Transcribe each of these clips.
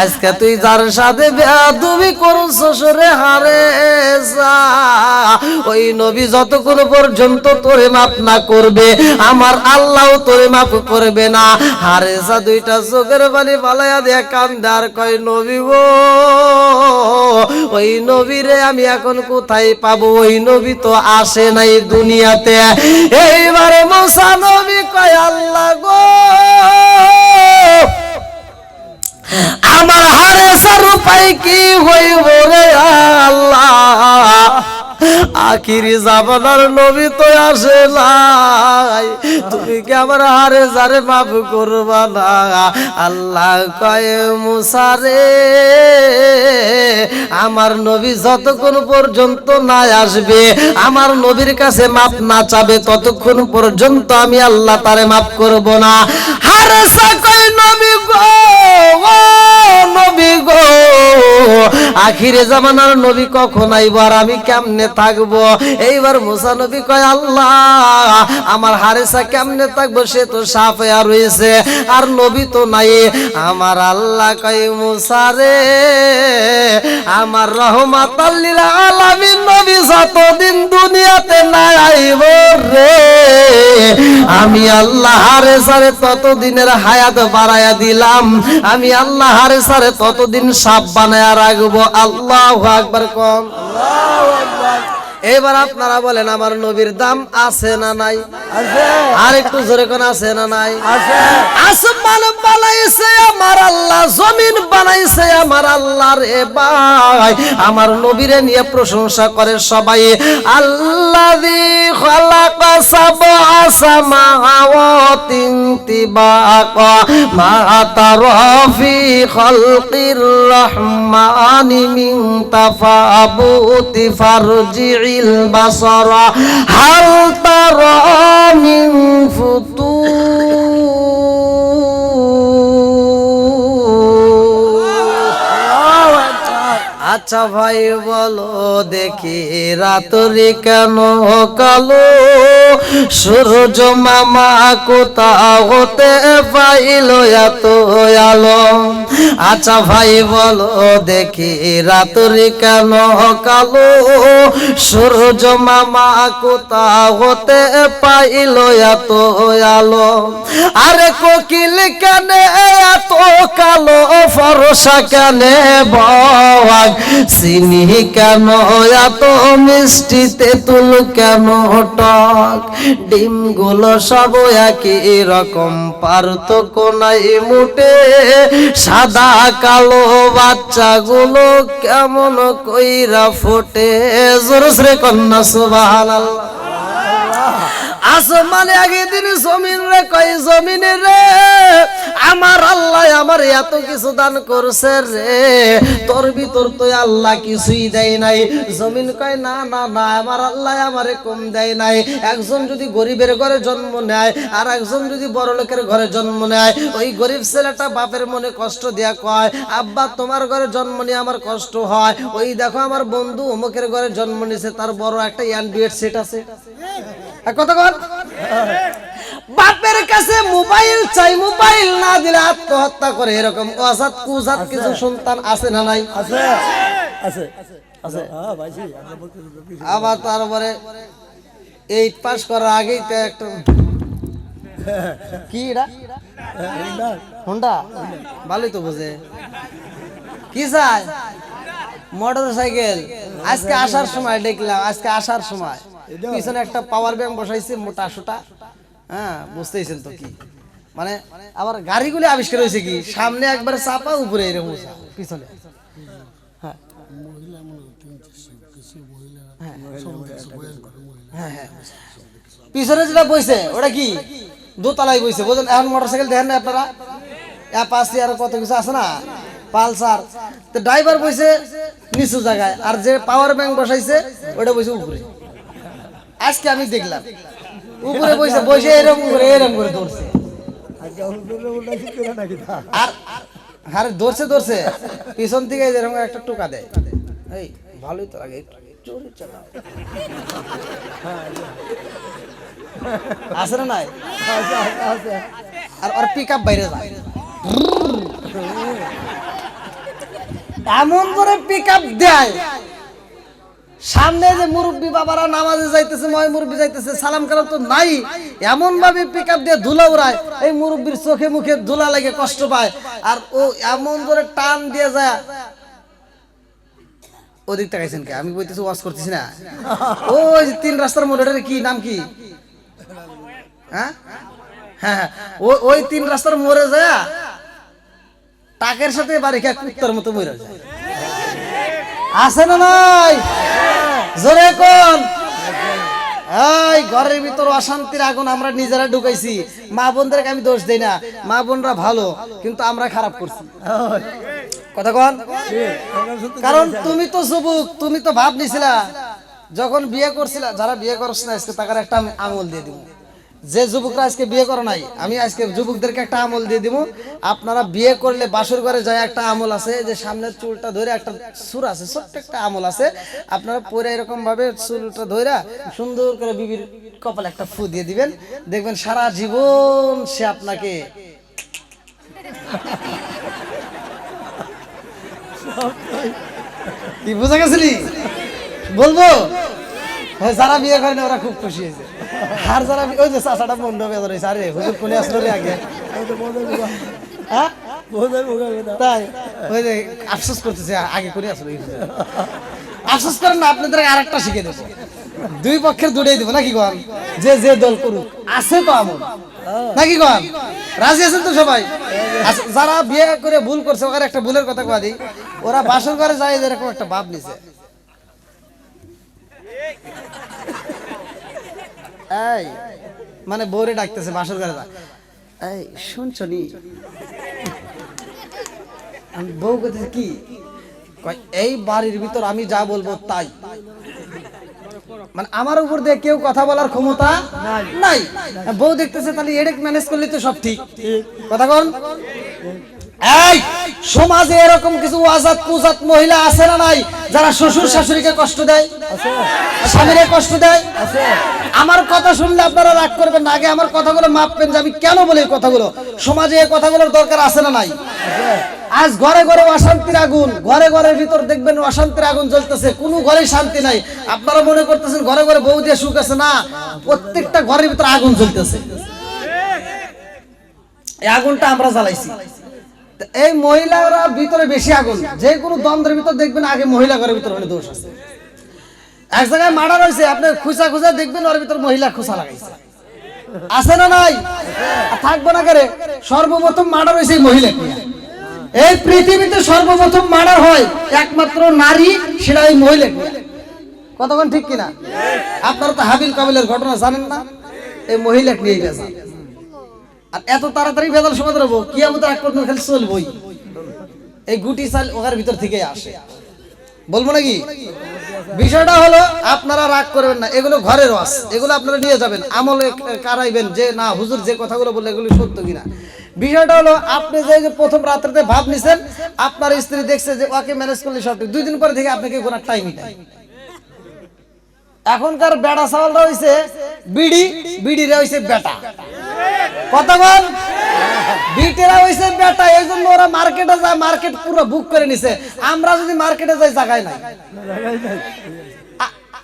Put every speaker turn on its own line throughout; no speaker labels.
আজকে তুই যার সাথে বেয়াদবি করছস রে হারে ওই নবী যতক্ষণ পর্যন্ত তোরে মাপ না করবে, আমার আল্লাহ তোরে মাপ করবে না। হারে যা, দুইটা চোখের পানি পালাইয়া দিয়ে কান্দার কয়, নবী গো, ওই নবীরে আমি এখন কোথায় পাবো? ওই নবী তো আসে নাই দুনিয়াতে। এইবারে মশা নবী কয়, আল্লাহ গো আমার হারে সার উপায় কি হইব রে আল্লাহ? আখিরি জামানার নবী তো আসে নাই। তুমি কি আমার হারে যারে মাফ করবা না? আল্লাহ কয় মুসারে আমার নবী যতক্ষণ পর্যন্ত না আসবে, আমার নবীর কাছে মাপ না চাবে, ততক্ষণ পর্যন্ত আমি আল্লাহ তারে মাফ করব না। হারে সা কয় নবী গো নবী গো। আখিরে জামানার নবী কখন আইব আর আমি কেমনে থাকব? এইবার মুসা নবী কয়, আল্লাহ, আমার হারেসা কেমনে থাকব? সে তো সাফ হয়ে রয়েছে, আর নবী তো নাই। আমার আল্লাহ কয়, মুসা রে, আমার রহমাত আলামিন, নবী যতদিন দুনিয়াতে না আইব রে। আমি আল্লাহ হারে সারে ততদিনের হায়াত বাড়ায়া দিলাম। আমি আল্লাহ হারে সারে ততদিন সাপ বানায়া রাখব। আল্লাহ আকবার কম এবার আপনারা বলেন আমার নবীর দাম আছে না নাই? আর একটু জোরে কোন আছে না নাই? আসমান বানাইছে আমার আল্লাহ জমিন বানাইছে আমার আল্লাহ রে ভাই। আমার নবীরে নিয়ে প্রশংসা করে সবাই আল্লাযী খালাকা সাবআ সামাওয়াতিন তিবাকা মা তারা ফি খালকির রহমানি মিন তাফাবুতি ফারজিল বাসারা হাল তারা মিন ফুতুর। আচ্ছা ভাই, বলো দেখি রাতরি কেন কালো? সূর্য মামা কোথা হতে পাইল এত আলো? আচ্ছা ভাই, বলো দেখি রাতরি কেন কালো? সূর্য মামা কোথা হতে পাইল এত আলো? আরে কোকিল কেন এত কালো? ফরসা কেন বাগ চিনি কেন এত মিষ্টিতে তুল কেন টক? ডিমগুলো সব একই রকম পারত কোনাই মুটে। সাদা কালো বাচ্চাগুলো কেমন কইরা ফোটে? জোরসরে কন্যা, সুবহানাল্লাহ। আসমানে আগে দিন জমিন রে কই জমিন রে? আমার আল্লাহ আমার এত কিছু দান করছে রে। তোর ভিতর তো আল্লাহ কিছুই দেয় নাই। জমিন কয়, না না না, আমার আল্লাহ আমারে কম দেয় নাই। একজন যদি গরিবের ঘরে জন্ম নেয়, আর একজন যদি বড় লোকের ঘরে জন্ম নেয়, ওই গরিব ছেলেটা বাপের মনে কষ্ট দেয়া কয়, আব্বা, তোমার ঘরে জন্ম নিয়ে আমার কষ্ট হয়। ওই দেখো আমার বন্ধু অমুকের ঘরে জন্ম নিয়েছে, তার বড় একটা অ্যান্ড্রয়েড সেট আছে। কত কর বাপের কাছে মোবাইল চাই মোবাইল না দিলে আত্মহত্যা করে। এরকম অসাত কুসাত কিছু সন্তান আছে না নাই?
আছে। আছে। আছে। হ্যাঁ ভাইজি।
আবার তারপরে এইট পাস করার আগেই তো একটা কি এটা? হোন্ডা ভালোই তো বোঝে। কি চাই? মোটর সাইকেল আজকে আসার সময় দেখলাম আজকে আসার সময়। পিছনে একটা পাওয়ার ব্যাংক বসাইছে মোটা সোটা। হ্যাঁ বুঝতেইছেন তো কি? মানে আবার গাড়িগুলি আবিষ্কার হয়েছে কি? সামনে একবার চাপা উপরে এরকম পিছনে। হ্যাঁ। হ্যাঁ হ্যাঁ। পিছনে যেটা বইছে ওটা কি? দোতলায় বইছে বুঝলেন এখন মোটরসাইকেল দেখেন না আপনারা? অ্যাপাসি আর কত কিছু আছে না? পালসার তো ড্রাইভার বইছে নিচু জায়গায় আর যে পাওয়ার ব্যাংক বসাইছে ওটা বইছে উপরে। আজকে আমি দেখলাম। উপরে বইছে বসে এরকম করে এরকম করে দৌড়ছে। আর, আরে ধরছে ধরছে পিছন থেকে এরকম একটা টোকা দেয়। এই, ভালোই তো লাগে জোরে। আছে না নাই? আর ওর পিক আপ বাইরে যায় এমন করে পিক আপ দেয়। সামনে যে মুরব্বী বাবারা নামাজে যাইতেছে, ময় মুরব্বী যাইতেছে, সালাম কালাম তো নাই। এমন ভাবে পিক আপ দিয়ে ধুলা উড়ায়, এই মুরব্বীর চোখে মুখে ধুলা লাগে কষ্ট পায়। আর ও এমন করে টান দিয়ে যায়। ওদিক তাকাইছেন কে? আমি বলতেছি ওয়াশ করতেছি না। ওই তিন রাস্তার মোড় ওটার কি নাম কি? হ্যাঁ? হ্যাঁ হ্যাঁ। ওই তিন রাস্তার মোড়ে যায়, টাকের সাথে বাড়ি খেয়ে কুত্তার মতো মরে যায়। আছে না নাই? জোরে কোন? এই, ঘরের ভিতর অশান্তির আগুন আমরা নিজেরা ঢুকাইছি। মা বোনদেরকে আমি দোষ দেই না। মা বোনরা ভালো, কিন্তু আমরা খারাপ করছি। কথা কন? কারণ তুমি তো যুবক, তুমি তো ভাব নিছিলা। যখন বিয়ে করছিলা, যারা বিয়ে করছ না, আজকে তাকার একটা আমি আমল দিয়ে দিব। যে যুবকরা আজকে বিয়ে করে নাই, আমি আজকে যুবকদেরকে একটা আমল দিয়ে দিব। আপনারা বিয়ে করলে বাসর ঘরে যায় একটা আমল আছে যে সামনের চুলটা ধরে একটা সুর আছে, ছোট্ট একটা আমল আছে। আপনারা পরে এরকম ভাবে চুলটা ধরে সুন্দর করে বিবির কপালে একটা ফু দিয়ে দিবেন। দেখবেন সারা জীবন সে আপনাকে তুই বুঝে গেছিলি? বলব? যারা বিয়ে করেন ওরা খুব খুশি হয়েছে। আর যারা ওই যে চাষাটা বেদর হয়েছে আরে হুজুর কোনে আসলো রে আগে? হ্যাঁ? তাই ওই যে আফসোস করতেছে আগে করে আসলো আফসোস করেন না আপনাদের আরেকটা শিখে দেবো। দুই পক্ষের দুটাই দেবো নাকি কন? যে যে দল করুক। আছে তো আমল। নাকি কন? রাজি আছেন তো সবাই? আচ্ছা, যারা বিয়ে করে ভুল করছে ওখানে একটা ভুলের কথা কয়া দিই। ওরা বাসর ঘরে যায় এরকম একটা ভাব নিছে। এই মানে বউরে ডাকতেছে বাসর ঘরে। এই শুনছ নি? বউ করতেছে কি? এই বাড়ির ভিতর আমি যা বলব তাই। মানে আমার উপর দিয়ে কেউ কথা বলার ক্ষমতা নাই। বউ দেখতেছে তাহলে এডেক ম্যানেজ করলে তো সব ঠিক। কথা কন এই সমাজে এরকম কিছু আজাদ কুজাত মহিলা আছে না নাই যারা শ্বশুর শাশুড়িকে কষ্ট দেয়? স্বামীরে কষ্ট দেয়? আমার কথা শুনলে আপনারা রাগ করবেন না আগে আমার কথাগুলো মাপবেন যে আমি কেন বলি এই কথাগুলো? সমাজে এই কথাগুলোর দরকার আছে না নাই? আজ ঘরে ঘরে অশান্তির আগুন ঘরে ঘরের ভিতর দেখবেন অশান্তির আগুন জ্বলতেছে কোনো ঘরে শান্তি নাই। আপনারা মনে করতেছেন ঘরে ঘরে বউ দিয়ে সুখ আছে? না প্রত্যেকটা ঘরের ভিতর আগুন জ্বলতেছে। এই আগুনটা আমরা জ্বালাইছি। এই মহিলারা ভিতরে বেশি আগুন। যে কোনো দ্বন্দ্বের ভিতর দেখবেন আগে মহিলা ঘরের ভিতরে অনেক দোষ আছে। এক জায়গায় মার্ডার হয়েছে, আপনি খুঁজা খুঁজা দেখবেন ওর ভিতর মহিলা খুঁজা লাগাইছে। আছে না নাই? থাকব না করে সর্বপ্রথম মার্ডার হয়েছে মহিলা এই পৃথিবীতে সর্বপ্রথম মার্ডার হয় একমাত্র নারী, সেটা এই মহিলা কতক্ষণ ঠিক কিনা? আপনারা তো হাবিল কাবিলের ঘটনা জানেন না? এই মহিলা নিয়ে গেছে আর এত তাড়াতাড়ি ভেজাল সমাধান হব কি আমাদের এক পর্যন্ত খালি চলবই। এই গুটি চাল ওখার ভিতর থেকে আসে। বলব নাকি? বিষয়টা হলো, আপনারা রাগ করবেন না, এগুলো ঘরের রস এগুলো আপনারা নিয়ে যাবেন, আমলে কারাইবেন যে, না, হুজুর যে কথাগুলো বললে, এগুলো সত্য কিনা? বিষয়টা হলো, আপনি যে প্রথম রাত্রিতে ভাব নিছেন, আপনার স্ত্রী দেখছে যে, ওকে ম্যানেজ করলে সব দুই দিন পরে থেকে আপনাকে কোনো টাইমই নাই। এখনকার বেড়া চাওয়ালটা হইছে বিড়ি বিড়িরা হইছে বেটা। কত বল? বিটেরা হইছে বেটা এই জন্য ওরা মার্কেটে যায় মার্কেট পুরো বুক করে নিছে। আমরা যদি মার্কেটে যাই জায়গায় নাই।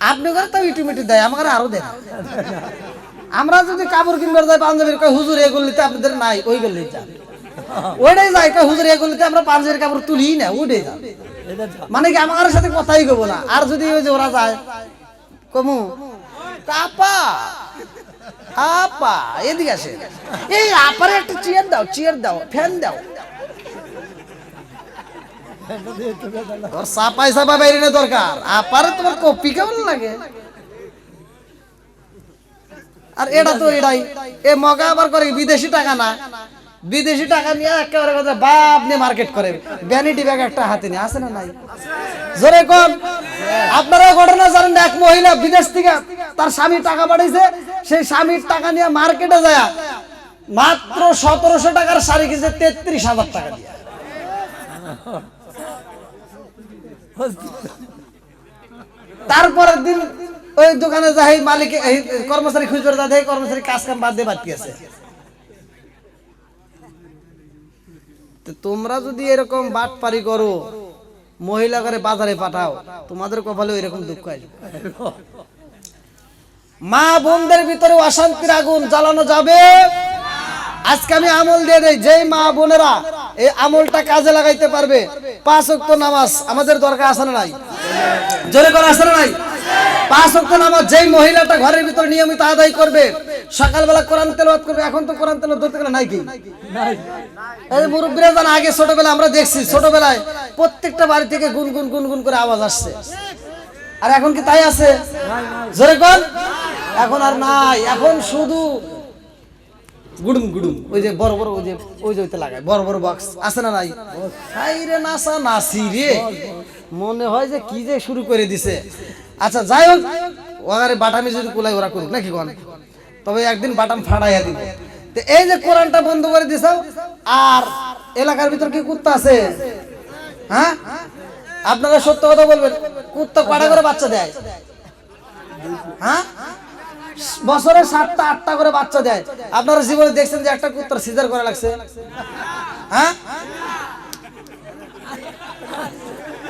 আপনি করে তো ইটিমিটি দেয় আমাকে আরও দেয়। আমরা যদি কাপড় কিনবার যাই পাঞ্জাবির কয় হুজুর এগুলিতে আপনাদের নাই ওই গলিতে যান। ওইটাই যাই কয় হুজুর এগুলিতে আমরা পাঞ্জাবির কাপড় তুলি না ওইটাই যান। মানে কি আমার সাথে কথাই কব না। আর যদি ওই যে ওরা যায় কমু? কাপা আপা, এদিকে আসে এই আপারে একটা চেয়ার দাও চেয়ার দাও ফ্যান দাও। তোর সাপাই সাপা বাইরে না দরকার। আপারে তোমার কপি কেমন লাগে? আর এটা তো এটাই। এ মগা আবার করে বিদেশি টাকা না। বিদেশি টাকা নিয়ে একেবারে কথা বাপ নিয়ে মার্কেট করে। ভ্যানিটি ব্যাগ একটা হাতে নিয়ে আসে না নাই? জোরে কম আপনারা ঘটনা জানেন এক মহিলা বিদেশ থেকে তার স্বামী টাকা পাঠাইছে সেই স্বামীর টাকা নিয়ে মার্কেটে যায়। মাত্র সতেরোশো টাকার শাড়ি কিনছে, তেত্রিশ হাজার টাকা দিয়ে। তারপরের দিন ওই দোকানে যাই, মালিক কর্মচারী খুঁজবে যাতে কর্মচারী কাজ কাম বাদ দিয়ে বাদ আছে তোমরা যদি এরকম বাটপারি করো, মহিলা করে বাজারে পাঠাও, তোমাদের কপালে এরকম দুঃখ আসবে। মা বোনদের ভিতরে অশান্তির আগুন জ্বালানো যাবে। আজকে আমি আমল দিয়ে দেই, যেই মা বোনেরা এই আমলটা কাজে লাগাইতে পারবে, পাঁচ ওয়াক্ত নামাজ আমাদের দরকার না নাই? জোরে করে না নাই? মহিলাটা ঘরের ভিতরে কোরআন করবে আগে ছোটবেলা আমরা দেখছি, ছোটবেলায় প্রত্যেকটা বাড়ি থেকে গুনগুন গুনগুন করে আওয়াজ আসছে। আর এখন কি তাই আছে? এখন আর নাই, এখন শুধু গুডুম গুডুম। ওই যে বড় বড়, ওই যে ওই যে লাগায়, বড় বড় বক্স আছে না নাই? হাই রে নাসা নাসি রে মনে হয় যে কি যে শুরু করে দিছে। আচ্ছা যাই হোক ওখানে বাটামি যদি কুলাই ওরা করুক, নাকি কোন? তবে একদিন বাটাম ফাড়াইয়া দিব। তো এই যে কোরআনটা বন্ধ করে দিছ, আর এলাকার ভিতর কি কুত্তা আছে? হ্যাঁ? আপনারা সত্য কথা বলবেন, কুত্তা কটা করে বাচ্চা দেয়। হ্যাঁ? বছরে সাতটা, আটটা করে বাচ্চা দেয়। আপনারা জীবনে দেখছেন যে একটা কুত্তার সিজার করা লাগছে। হ্যাঁ?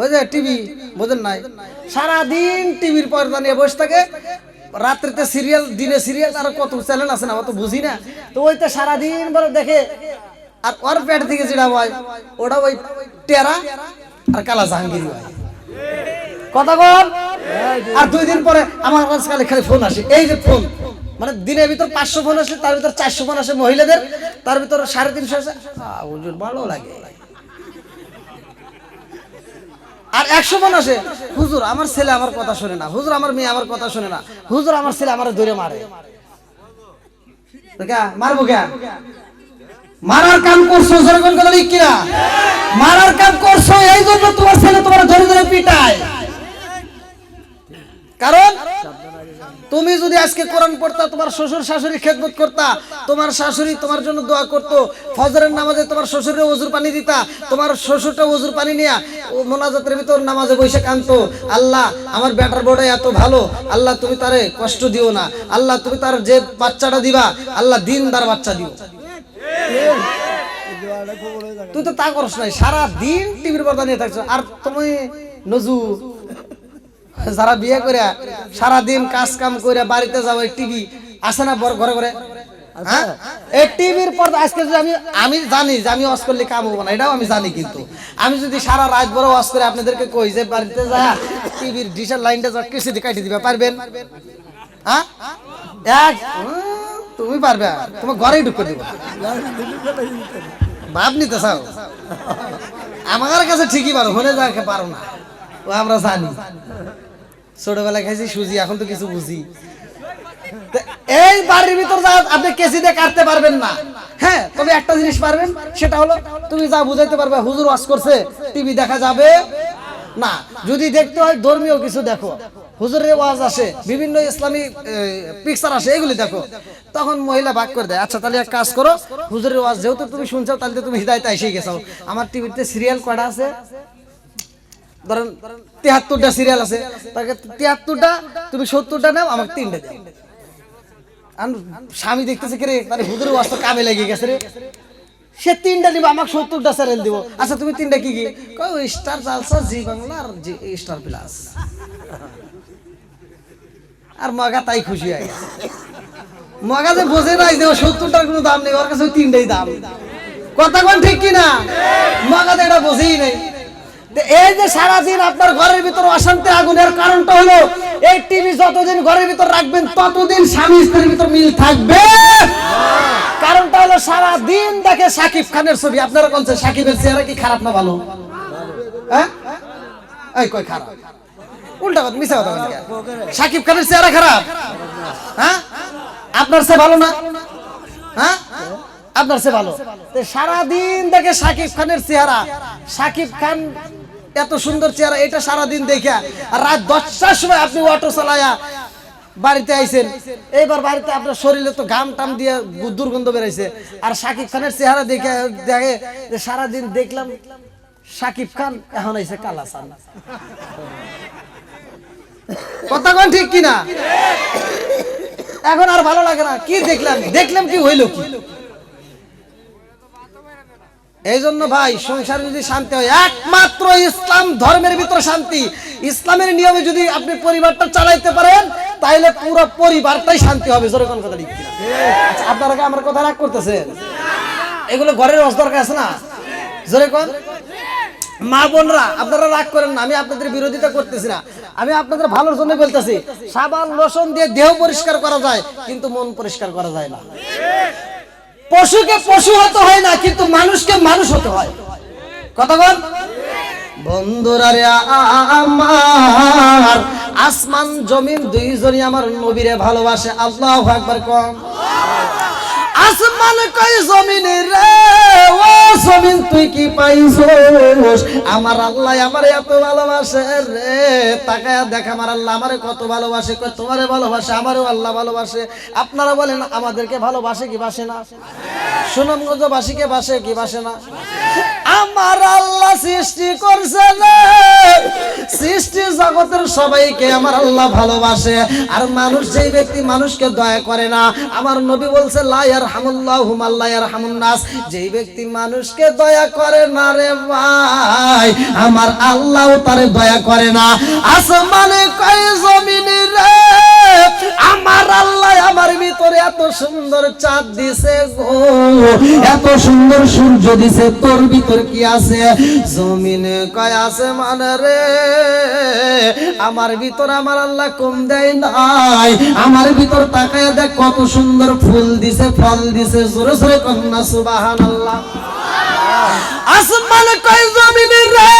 ওই যে টিভি, বোঝেন নাই? সারাদিন টিভির পর্দা নিয়ে বসে থাকে। রাত্রিতে সিরিয়াল দিনে সিরিয়াল আর কত চ্যানেল আছে না অত বুঝি না। তো ওইতে সারা দিন বলে দেখে, আর ওর পেট থেকে যেটা হয়, ওটা ওই টেরা আর কালা জাহাঙ্গীর কথা বল। আর দুই দিন পরে আমার কাছে খালি ফোন আসে। এই যে ফোন মানে দিনের ভিতর পাঁচশো ফোন আসে, তার ভিতর চারশো ফোন আসে মহিলাদের, তার ভিতর সাড়ে তিনশো আসে। ভালো লাগে। আর একশো মন আসে, হুজুর, আমার ছেলে আমার কথা শোনে না, হুজুর, আমার মেয়ে আমার কথা শোনে না, হুজুর, আমার ছেলে আমার ধরে মারে। মারবো কে? মারার কাম করছ যেরকম কথা লিখ কিনা মারার কাম করছ এই জন্য তোমার ছেলে তোমার ধরে ধরে পিটায়। কারণ? তুমি যদি আজকে কোরআন পড়তা, তোমার শ্বশুর শাশুড়ি খেদমত করতা, তোমার শাশুড়ি তোমার জন্য দোয়া করতো, ফজরের নামাজে তোমার শ্বশুরের ওজুর পানি দিতা, তোমার শ্বশুরটা ওজুর পানি নিয়া মোনাজাতের ভিতর নামাজে বসে কানতো আল্লাহ, আমার ব্যাটার বড় এত ভালো, আল্লাহ তুমি তারে কষ্ট দিও না, আল্লাহ তুমি তার যে বাচ্চাটা দিবা, আল্লাহ দিনদার বাচ্চা দিও। তুই তো তা করস নাই সারা দিন টিভির পর্দা নিয়ে থাকছো, আর তুমি নজু যারা বিয়ে করে সারা দিন কাজ কাম করে বাড়িতে যাও টিভি আসে না বড় ঘরে ঘরে? হ্যাঁ? এই টিভির পর্দা আজকে যদি আমি আমি জানি যে আমি ওয়াশ করলে কাম হব না এটাও আমি জানি কিন্তু। আমি যদি সারা রাত বড় ওয়াশ করে আপনাদেরকে কই যে বাড়িতে যা টিভির ডিশের লাইনটা যা কিছু কাটি দিবে পারবেন? হ্যাঁ? এক তুমি পারবে তোমার ঘরেই ঢুকে দেবো। ভাব নিতে চাও? আমার কাছে ঠিকই পারো হলে যাকে পারো না ও আমরা জানি। ছোটবেলায় খাইছি, সুজি, এখন তো কিছু বুঝি। এই বাড়ির ভিতর যা, আপনি কেসি দিয়ে কাটতে পারবেন না। হ্যাঁ তবে একটা জিনিস পারবেন, সেটা হলো, তুমি যা বুঝাইতে পারবে, হুজুর ওয়াজ করছে, টিভি দেখা যাবে? না, যদি দেখতে হয়, ধর্মীয় কিছু দেখো। হুজুরের ওয়াজ আসে, বিভিন্ন ইসলামী পিকচার আসে, এগুলি দেখো। তখন মহিলা ভাগ করে দেয় আচ্ছা তাহলে এক কাজ করো, হুজুরের ওয়াজ যেহেতু তুমি শুনছো, তাহলে তুমি হৃদায়ত এসে গেছো। আমার টিভিতে সিরিয়াল কটা আছে? ধরেন তিয়াত্তরটা সিরিয়াল আছে, তাকে তিয়াত্তরটা তুমি সত্তরটা নাও, আমাকে তিনটে দাও। আর স্বামী দেখতেছে কি রে, তার হুদুর ওয়াজ কামে লেগে গেছে রে। সে তিনটা নিবে, আমাকে সত্তরটা চ্যানেল দিব। আচ্ছা তুমি তিনটা কি কি? স্টার জালসা জি বাংলা আর জি স্টার প্লাস আর মগা তাই খুশি হয়ে মগা যে বোঝে নাই যে সত্তরটার কোনো দাম নেই, ওর কাছে ওই তিনটাই দাম। কথা কোন ঠিক কিনা? মগা তো এটা বোঝেই নেই। এই যে সারাদিন আপনার ঘরের ভিতর অশান্তি আগুনের কারণটা হলো, এই টিভি যতদিন ঘরের ভিতর রাখবেন, ততদিন স্বামী স্ত্রীর ভিতর মিল থাকবে। কারণটা হলো সারা দিন দেখে সাকিব খানের ছবি। আপনারা কোন সাকিবের চেহারা কি খারাপ না ভালো? হ্যাঁ? কই খারাপ? উল্টা কথা মিশা কথা সাকিব খানের চেহারা খারাপ? হ্যাঁ? আপনার সে ভালো না? হ্যাঁ? আপনার সে ভালো। সারাদিন দেখে সাকিব খানের চেহারা। সাকিব খান এত সুন্দর চেহারা, এটা সারাদিন দেখা আর রাত দশটার সময় আপনি অটো চালায়া বাড়িতে আইছেন। এইবার বাড়িতে আপনার শরীরে তো ঘাম টাম দিয়ে দুর্গন্ধ বেরাইছে। আর শাকিব খানের চেহারা দেখে দেখে যে সারাদিন দেখলাম শাকিব খান, এখন আইছে কালাসান কথা কোন ঠিক কিনা? এখন আর ভালো লাগে না। কি দেখলাম? দেখলাম কি হইল কি? এই জন্য ভাই সংসার যদি শান্তি হয় একমাত্র ইসলাম ধর্মের ভিতরে শান্তি। ইসলামের নিয়মে যদি আপনি পরিবারটা চালাইতে পারেন তাহলে পুরো পরিবারটাই শান্তি হবে। জোরে কোন কথা ঠিক আচ্ছা, আপনারা আমার কথা রাগ করতেছেন? এগুলো ঘরের রস দরকার আছে না? জোরে কোন? মা বোনরা আপনারা রাগ করেন না আমি আপনাদের বিরোধিতা করতেছি না। আমি আপনাদের ভালোর জন্য বলতেছি সাবান লোশন দিয়ে দেহ পরিষ্কার করা যায় কিন্তু মন পরিষ্কার করা যায় না। পশুকে পশু হতে হয় না, কিন্তু মানুষকে মানুষ হতে হয়। বল। বন্ধুরা রে আমার, আসমান, জমিন দুইজনই আমার নবীরে ভালোবাসে। আল্লাহ একবার কম। আসমান কই জমিন রে? ও জমিন, তুই কি পাইছস? আমার আল্লাহ আমার এত ভালোবাসে রে। তাকায়া দেখ, আমার আল্লাহ আমারে কত ভালোবাসে কই তোমারে ভালোবাসে, আমারও আল্লাহ ভালোবাসে। আপনারা বলেন, আমাদেরকে ভালোবাসে কি বাসে না? সুনামগঞ্জ বাসীকে বাসে কি বাসে না? আমার আল্লাহ সৃষ্টি করছে সৃষ্টি জগতের সবাইকে আমার আল্লাহ ভালোবাসে। আর মানুষ যেই ব্যক্তি মানুষকে দয়া করে না, আমার নবী বলছে লায়ার হামুল্লাহ হুমাল্লায়ার হামুন্নাস যেই ব্যক্তি মানুষকে দয়া করে না রে ভাই, আমার আল্লাহ তারে দয়া করে না। আসমানে কয় জমিনে রে? আমার আল্লাহ আমার ভিতরে এত সুন্দর চাঁদ দিছে গো। এত সুন্দর সূর্য দিছে, তোর ভিতর কি আছে? জমিনে কয় আছে মানে রে? আমার ভিতর আমার আল্লাহ কম দেয় নাই। আমার ভিতর তাকায় দেখ কত সুন্দর ফুল দিছে, ফল দিছে। জোরে জোরে কন্যা সুবাহান আল্লাহ আসমান কই জমিনে রে?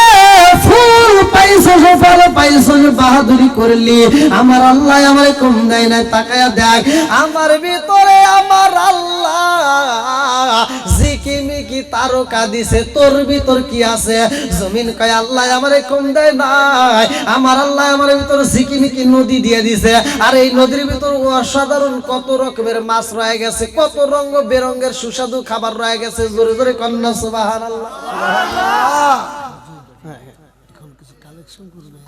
ফুল পাইছো সফল ফল পাইছো বাহাদুরি করলি। আমার আল্লাহ আমারে কম দেয় না তাকায়া দেখ। আমার ভিতরে আমার আল্লাহ। তারকা দিছে তোর ভিতর কি আছে? জমিন কয় আল্লাহ আমারে কম দেয় নাই। আমার আল্লাহ আমার ভিতর জিকিমিকি নদী দিয়ে দিছে। আর এই নদীর ভিতর অসাধারণ কত রকমের মাছ রয়ে গেছে কত রঙ বেরঙ্গের সুস্বাদু খাবার রয়ে গেছে। জোরে জোরে কন্যা সুবাহান আল্লাহ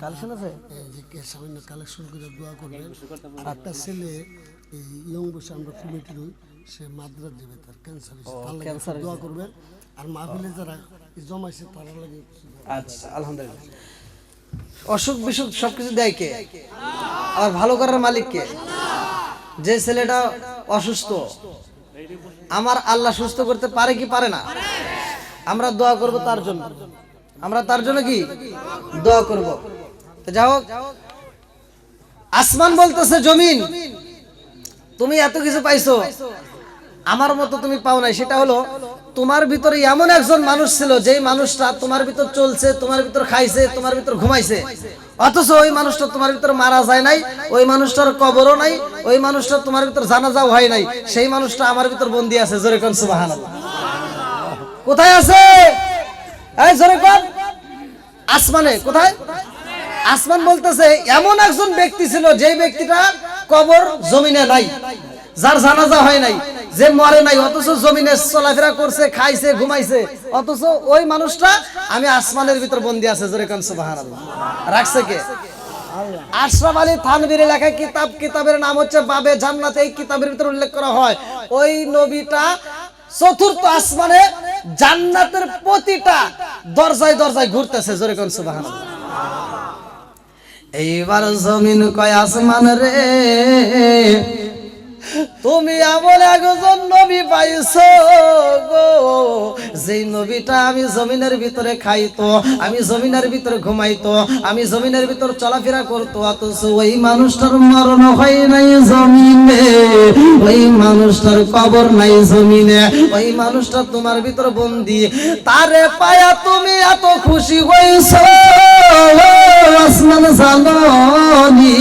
কালেকশন
আছে?
এই যে কে সামান্য কালেকশন করে দোয়া করবেন। একটা ছেলে এই ইয়ং বসে আমরা কমিটি রই। সে মাদ্রাস দেবে তার ক্যান্সার
ক্যান্সার
দোয়া করবেন। আর মাহফিলে যারা জমাইছে তারা লাগে
আচ্ছা আলহামদুলিল্লাহ। অসুখ বিসুখ সবকিছু দেয় কে? আর ভালো করার মালিক কে? যে ছেলেটা অসুস্থ আমার আল্লাহ সুস্থ করতে পারে কি পারে না? আমরা দোয়া করব তার জন্য। আমরা তার জন্য কি? দোয়া করব। তো যাই হোক আসমান বলতেছে জমিন। তুমি এত কিছু পাইছো। আমার মতো তুমি পাও নাই, সেটা হলো তোমার ভিতরে এমন একজন মানুষ ছিল, যেই মানুষটা তোমার ভিতর চলছে, তোমার ভিতর খাইছে, তোমার ভিতর ঘুমাইছে। অথচ ওই মানুষটা তোমার ভিতর মারা যায় নাই, ওই মানুষটার কবরও নাই, ওই মানুষটা তোমার ভিতর জানাজাও হয় নাই, সেই মানুষটা আমার ভিতর বন্দি আছে, জোরে কোন সুবহানাল্লাহ। কোথায় আছে? এই আসমানে, কোথায়? আসমান বলতেছে, এমন একজন ব্যক্তি ছিল যে ব্যক্তিটা কবর জমিনে নাই, যার জানাজা হয় নাই যে মরে নাই, অথচ জমিনে চলাফেরা করছে, খাইছে, ঘুমাইছে, অথচ ওই মানুষটা, আমি আসমানের ভিতর বন্দি আছে, জোরে কান সুবহানাল্লাহ। রাখছে কে? আশরাফ আলী থানবীর লেখা কিতাব, কিতাবের নাম হচ্ছে বাবে জান্নাত, এই কিতাবের ভিতর উল্লেখ করা হয়। ওই নবীটা চতুর্থ আসমানে জান্নাতের প্রতিটা দরজায় দরজায় ঘুরতেছে, জোরে কোন সুবহানাল্লাহ। এইবার জমিন কয় আসমান রে? তুমি এমন একজন নবী পাইছ গো, যেই নবীটা আমি জমিনের ভিতরে খাইতো, আমি জমিনের ভিতরে ঘুমাইতো, আমি জমিনের ভিতর চলাফেরা করতো, অথচ ওই মানুষটার মরণ হয় নাই জমিনে। ওই মানুষটার কবর নাই জমিনে, ওই মানুষটা তোমার ভিতর বন্দি। তারে পায়া তুমি এত খুশি হইছো আসমান জানি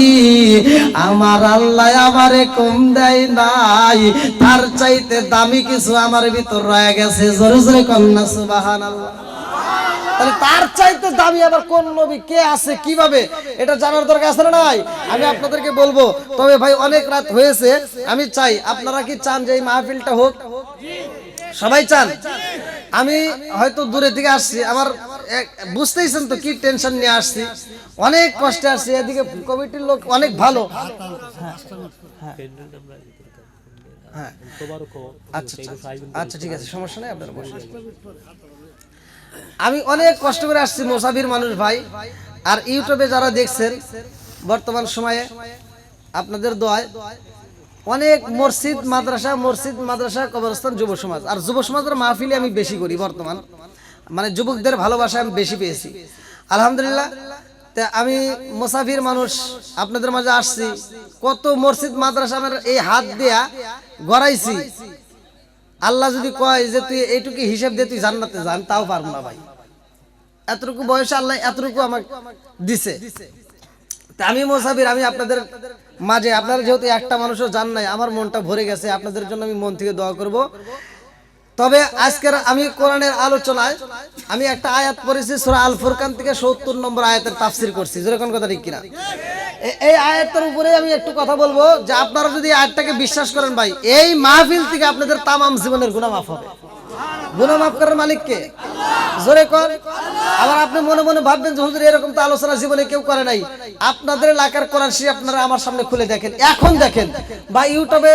আমার আল্লাহ আমারে কম দেয় নাই, তার চাইতে দামি কিছু আমার ভিতর রয়ে গেছে। জোরে জোরে কন্যা সুবাহান আল্লাহ তাহলে তার চাইতে দামি আবার কোন নবী? কে আছে? কীভাবে? এটা জানার দরকার আছে না নাই? আমি আপনাদেরকে বলব তবে ভাই অনেক রাত হয়েছে। আমি চাই আপনারা কি চান যে এই মাহফিলটা হোক? সবাই চান? আমি হয়তো দূরে থেকে আসছি আমার বুঝতেইছেন তো কি টেনশন নিয়ে আসছি। অনেক কষ্টে আসছি এদিকে কমিটির লোক অনেক ভালো। হ্যাঁ। আচ্ছা আচ্ছা, আচ্ছা ঠিক আছে সমস্যা নেই আপনারা বসেন আমি অনেক কষ্ট করে আসছি, মোসাফির মানুষ ভাই। আর ইউটিউবে যারা দেখছেন, বর্তমান সময়ে আপনাদের দোয়ায় অনেক মসজিদ, মাদ্রাসা মসজিদ, মাদ্রাসা, কবরস্থান, যুব সমাজ। আর যুব সমাজের মাহফিলে আমি বেশি করি বর্তমান। মানে যুবকদের ভালোবাসা আমি বেশি পেয়েছি। আলহামদুলিল্লাহ, তা আমি মুসাফির মানুষ, আপনাদের মাঝে আসছি। কত মসজিদ, মাদ্রাসা আমার এই হাত দিয়া গড়াইছি। আল্লাহ যদি কয় যে তুই এইটুকু হিসেব দিয়ে তুই জান্নাতে যান, তাও পারব না ভাই। এতটুকু বয়সে আল্লাহ এতটুকু আমাকে দিছে। আমি মোসাফির, আমি আপনাদের মাঝে, আপনারা যেহেতু একটা মানুষও জান নাই, আমার মনটা ভরে গেছে, আপনাদের জন্য আমি মন থেকে দোয়া করব। তবে আজকের আমি কোরআনের আলোচনায় আমি একটা আয়াত পড়েছি, সুরা আল ফুরকান থেকে সত্তর নম্বর আয়াতের তাফসির করছি। যেরকম কথা ঠিক কিনা? এই আয়াতের উপরে আমি একটু কথা বলব যে আপনারা যদি আয়াতটাকে বিশ্বাস করেন ভাই, এই মাহফিল থেকে আপনাদের তামাম জীবনের গুণা মাফ হবে। গুনাহ মাফ করার মালিক কে জোরে কর আবার আপনি মনে মনে ভাববেন যে হুজুর এরকম তো আলোচনা জীবনে কেউ করে নাই। আপনাদের এলাকার কোরআন শরীফ আপনারা আমার সামনে খুলে দেখেন। এখন দেখেন, বা ইউটিউবে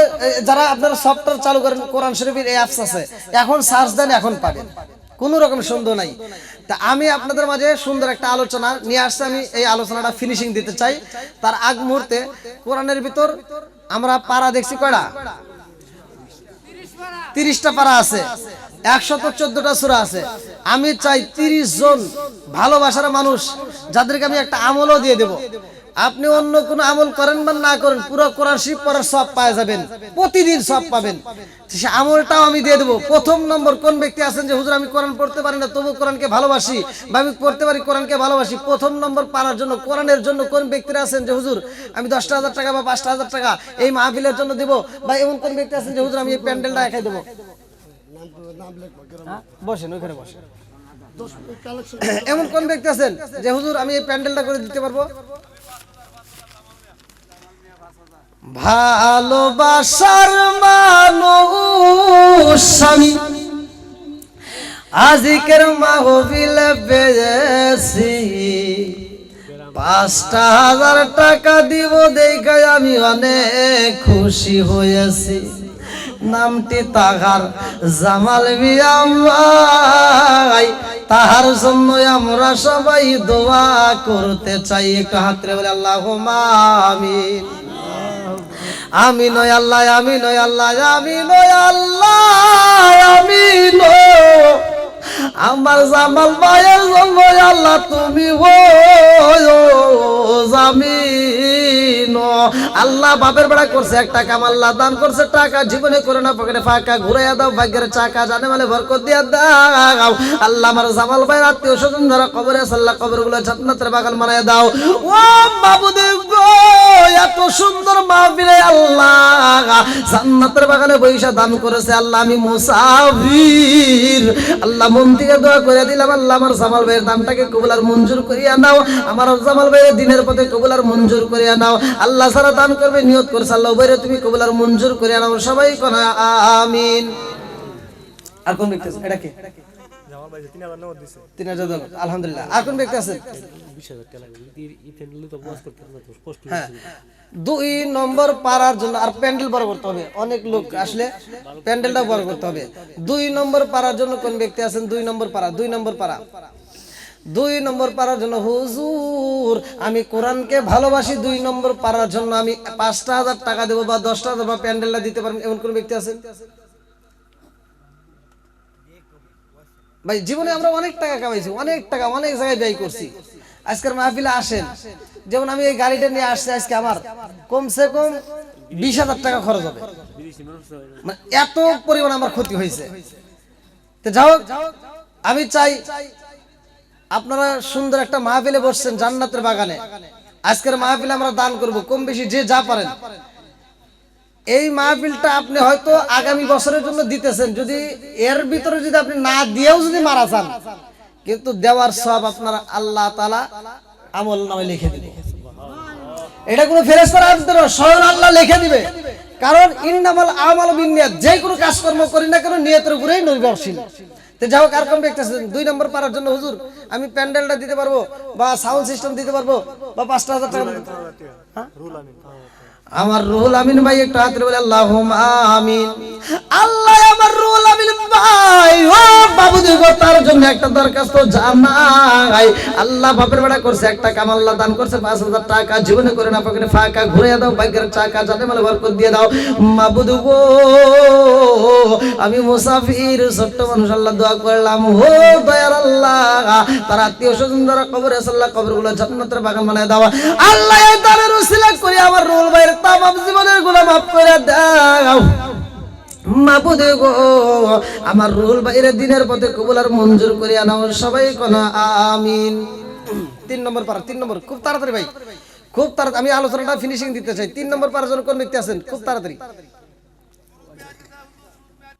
যারা আপনারা সফটওয়্যার চালু করেন, কোরআন শরীফের এই অ্যাপস আছে, এখন সার্চ দেন, এখন পাবেন। কোনো রকম সন্দেহ নাই। তা আমি আপনাদের মাঝে সুন্দর একটা আলোচনা নিয়ে আসছি। আমি এই আলোচনাটা ফিনিশিং দিতে চাই। তার আগ মুহূর্তে কোরআনের ভিতর আমরা পারা দেখছি কয়টা? তিরিশটা পারা আছে, একশত চোদ্দটা সুরা আছে। আমি চাই তিরিশ জন ভালোবাসার মানুষ যাদেরকে আমি একটা আমলও দিয়ে দেব। আপনি অন্য কোনো আমল করেন বা না করেন পুরো কোরআন শিব পড়ার সব পাওয়া যাবেন প্রতিদিন সব পাবেন। সে আমলটাও আমি দিয়ে দেবো। প্রথম নম্বর কোন ব্যক্তি আছেন যে হুজুর আমি কোরআন পড়তে পারি না তবু কোরআনকে ভালোবাসি বা আমি পড়তে পারি কোরআনকে ভালোবাসি। প্রথম নম্বর পাওয়ার জন্য কোরআনের জন্য কোন ব্যক্তিরা আছেন যে হুজুর আমি দশটা হাজার টাকা বা পাঁচটা হাজার টাকা এই মাহফিলের জন্য দেবো বা এমন কোন ব্যক্তি আছেন যে হুজুর আমি এই প্যান্ডেলটা একাই দেবো?
গ্রাম
বসেন ওইখানে বসেন। এমন কোন ব্যক্তি আছেন যে হুজুর আমি এই প্যান্ডেলটা করে দিতে পারব? ভালোবাসার মানুষ আমি। আজিকের মাহফিল পেয়েছি পাঁচটা হাজার টাকা দিব দেখে আমি অনেক খুশি হয়েছি। নামটি তাহার জামাল মিয়াই তাহার জন্য আমরা সবাই দোয়া করতে চাই। একটু হাতরে বলে আল্লাহ আমিন। আমি নয় আল্লাহ আমি নয় আল্লাহ আমি নয় আল্লাহ আমি আমার জামাল ভাইয়ের জন্য আল্লাহ তুমি হো জামিন। আল্লাহ বাপের বেড়া করছে এক টাকা আল্লাহ দান করছে টাকা। জীবনে করে না পকেটে ফাঁকা, ঘুরাইয়া দাও, ভাগ্যের চাকা, জানে মানে বরকত দিয়া দাও। আল্লাহ আমার জামাল ভাইয়ের আত্মীয় স্বজন যারা কবরে আছে, আল্লাহ কবরগুলো জান্নাতের বাগান বানায় দাও। ও বাবুদেব গো, এত সুন্দর মাহফিলে আল্লাহ জান্নাতের বাগানে বৈশা দান করেছে। আল্লাহ আমি মুসাফির। আল্লাহ মন থেকে দোয়া করে দিলাম আল্লাহ আমার জামাল ভাইয়ের দামটাকে কবুলার মঞ্জুর করিয়া নাও। আমার জামাল ভাইয়ের দিনের পথে কবুলার মঞ্জুর করিয়া নাও। আল্লাহ সারা দান করবে নিয়ত করছে আল্লাহ ভাইরে তুমি কবুলার মঞ্জুর করিয়া নাও। সবাই কোনা আমিন। আর কোন ব্যক্তি আছে? এটা কে?
তিন হাজার
ডলার। আলহামদুলিল্লাহ। আর কোন ব্যক্তি আছে?
বিশ হাজার টাকা লাগবে। ইথেন তো বস করতে না তো কষ্ট
হ্যাঁ। দুই নম্বর পারার জন্য আর প্যান্ডেল বড় করতে হবে। অনেক লোক আসলে প্যান্ডেলটা বড় করতে হবে। দুই নম্বর পারার জন্য কোন ব্যক্তি আছেন? দুই নম্বর পারা দুই নম্বর পারা দুই নম্বর পারার জন্য, হুজুর, আমি কোরআনকে ভালোবাসি। দুই নম্বর পারার জন্য, আমি পাঁচটা হাজার টাকা দেবো বা দশটা হাজার বা প্যান্ডেলটা দিতে পারবেন? এমন কোন ব্যক্তি আছেন? ভাই, জীবনে আমরা অনেক টাকা কামাইছি, অনেক টাকা, অনেক জায়গায় ব্যয় করছি। আজকের মাহফিলে আসেন। যেমন আমি এই গাড়িটা নিয়ে আসছি আজকে আমার। কমসে কম বিশ হাজার টাকা খরচ হবে। মানে এত পরিমাণ আমার ক্ষতি হয়েছে। তো যাও আমি চাই আপনারা সুন্দর একটা মাহফিলে বসছেন জান্নাতের বাগানে। আজকের মাহফিলে আমরা দান করব, কম বেশি যে যা পারেন। এই মাহফিলটা আপনি হয়তো আগামী বছরের জন্য দিতেছেন। যদি এর ভিতরে যদি আপনি না দিয়েও যদি মারা যান কিন্তু দেওয়ার সব আপনার আল্লাহ তালা আমল নামে লিখে দিবে। এটা কোনো ফেরেস্তারা আসতে স্বয়ং আল্লাহ লিখে দিবে। কারণ ইন্নামাল আমল বিনিয়াত যে কোনো কাজকর্ম করি না কেন নিয়তের উপরেই নির্ভরশীল। তো যাই কম দেখতেছেন দুই নম্বর পারার জন্য হুজুর, আমি প্যান্ডেলটা দিতে পারব বা সাউন্ড সিস্টেম দিতে পারব বা পাঁচটা হাজার টাকা হ্যাঁ? আমার রুহুল আমিন ভাই একটু হাতের বলে আল্লাহ আমিন। আল্লাহ আমার রুহুল আমিন ভাই, ও বাবু দেখো তার জন্য একটা দরখাস্ত জানাই। আল্লাহ বাপের বেড়া করছে, একটা কাম আল্লাহ দান করছে, পাঁচ হাজার টাকা। জীবনে করে না পকেটে ফাঁকা ঘুরে দাও বাইকের চাকা যাতে মানে বরকত দিয়ে দাও। মাবুদ গো, আমি মুসাফির, ছোট্ট মানুষ, আল্লাহ দোয়া করলাম। ও দয়ার আল্লাহ, তার আত্মীয় স্বজন যারা কবর আল্লাহ কবরগুলো জান্নাতের বাগান বানায় দাও। আল্লাহ দানের উসিলা করে আমার রুল ভাইয়ের তামাম জীবনেরগুলো মাফ করে দাও। আমার রুল বাইরে দিনের পথে কবুল আর মঞ্জুর করে আনাও সবাই কোনা, আমিন। তিন নম্বর পারা, তিন নম্বর, খুব তাড়াতাড়ি ভাই। খুব তাড়াতাড়ি, আমি আলোচনাটা ফিনিশিং দিতে চাই। তিন নম্বর পারার জন কোন ব্যক্তি আছেন, খুব তাড়াতাড়ি।